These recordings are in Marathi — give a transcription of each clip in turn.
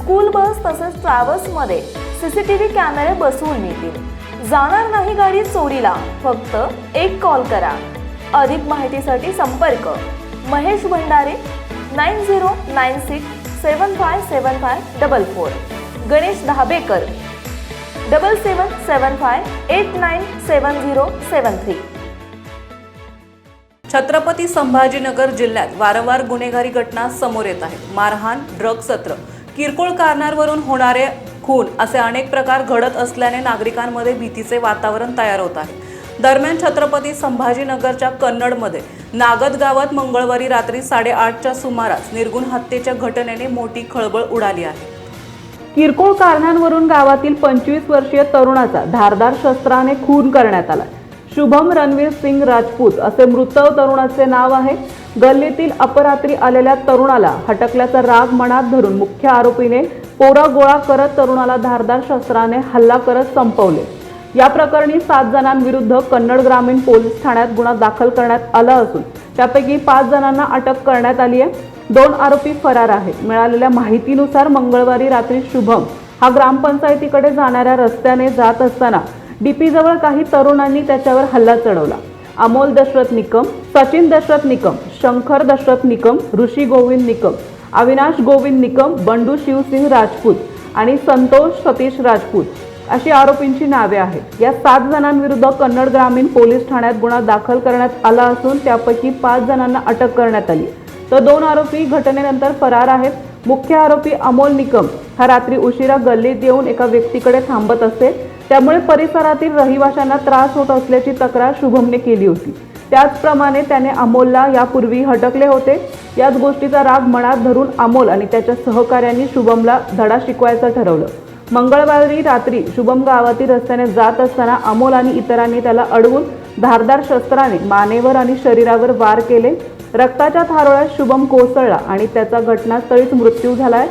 स्कूल बस तसेच ट्रॅव्हल्समध्ये सीसीटीव्ही कॅमेरे बसवून मिळतील जाणार नाही गाडी चोरीला फक्त एक कॉल करा. अधिक माहितीसाठी संपर्क. Mahesh Bhandare nine zero nine six seven five seven five double four. Ganesh Dhabekar double seven seven five eight nine seven zero seven three. Chhatrapati Sambhajinagar जिल्ह्यात वारंवार गुन्हेगारी घटना समोर येत आहेत. मारहाण ड्रग सत्र. किरकोळ कारणांवरून होणारे खून असे अनेक प्रकार घडत असल्याने नागरिकांमध्ये भीतीचे वातावरण तयार होत आहे. दरम्यान छत्रपती संभाजीनगरच्या कन्नडमध्ये नागद गावात मंगळवारी रात्री साडेआठच्या सुमारास निर्गुण हत्येच्या घटनेने मोठी खळबळ उडाली आहे. किरकोळ कारणांवरून गावातील पंचवीस वर्षीय तरुणाचा धारदार शस्त्राने खून करण्यात आला. शुभम रणवीर सिंग राजपूत असे मृत तरुणाचे नाव आहे. गल्लीतील अपरात्री आलेल्या तरुणाला हटकल्याचा राग मनात धरून मुख्य आरोपीने पोरा गोळा करत तरुणाला धारदार शस्त्राने हल्ला करत संपवले. या प्रकरणी सात जणांविरुद्ध कन्नड ग्रामीण पोलीस ठाण्यात गुन्हा दाखल करण्यात आला असून त्यापैकी पाच जणांना अटक करण्यात आली आहे. दोन आरोपी फरार आहेत. मिळालेल्या माहितीनुसार मंगळवारी रात्री शुभम हा ग्रामपंचायतीकडे जाणाऱ्या रस्त्याने जात असताना डीपीजवळ काही तरुणांनी त्याच्यावर हल्ला चढवला. अमोल दशरथ निकम सचिन दशरथ निकम शंकर दशरथ निकम ऋषी गोविंद निकम अविनाश गोविंद निकम बंडू शिवसिंग राजपूत आणि संतोष सतीश राजपूत अशी आरोपींची नावे आहेत. या सात जणांविरुद्ध कन्नड ग्रामीण पोलीस ठाण्यात गुन्हा दाखल करण्यात आला असून त्यापैकी पाच जणांना अटक करण्यात आली. तर दोन आरोपी घटनेनंतर फरार आहेत. मुख्य आरोपी अमोल निकम हा रात्री उशिरा गल्लीत येऊन एका व्यक्तीकडे थांबत असे. त्यामुळे परिसरातील रहिवाशांना त्रास होत असल्याची तक्रार शुभमने केली होती. त्याचप्रमाणे त्याने अमोलला यापूर्वी हटकले होते. याच गोष्टीचा राग मनात धरून अमोल आणि त्याच्या सहकाऱ्यांनी शुभमला धडा शिकवायचं ठरवलं. मंगळवारी रात्री शुभम गावातील रस्त्याने जात असताना अमोल आणि इतरांनी त्याला अडवून धारदार शस्त्राने मानेवर आणि शरीरावर वार केले. रक्ताच्या थारोळ्यात शुभम कोसळला आणि त्याचा घटनास्थळीच मृत्यू झालाय.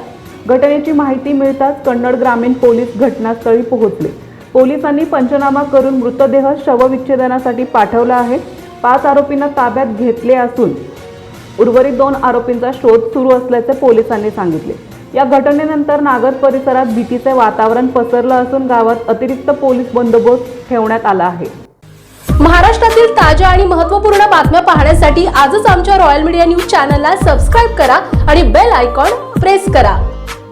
घटनेची माहिती मिळताच कन्नड ग्रामीण पोलीस घटनास्थळी पोहोचले. पोलिसांनी पंचनामा करून मृतदेह शवविच्छेदनासाठी पाठवला आहे. पाच आरोपींना ताब्यात घेतले असून उर्वरित दोन आरोपींचा शोध सुरू असल्याचे पोलिसांनी सांगितले. या घटनेनंतर नागर परिसरात भीतीचे वातावरण पसरलं असून गावात अतिरिक्त पोलीस बंदोबस्त ठेवण्यात आला आहे. महाराष्ट्रातील ताज्या आणि महत्त्वपूर्ण बातम्या पाहण्यासाठी आजच आमच्या रॉयल मीडिया न्यूज चॅनलला सबस्क्राईब करा आणि बेल आयकॉन प्रेस करा.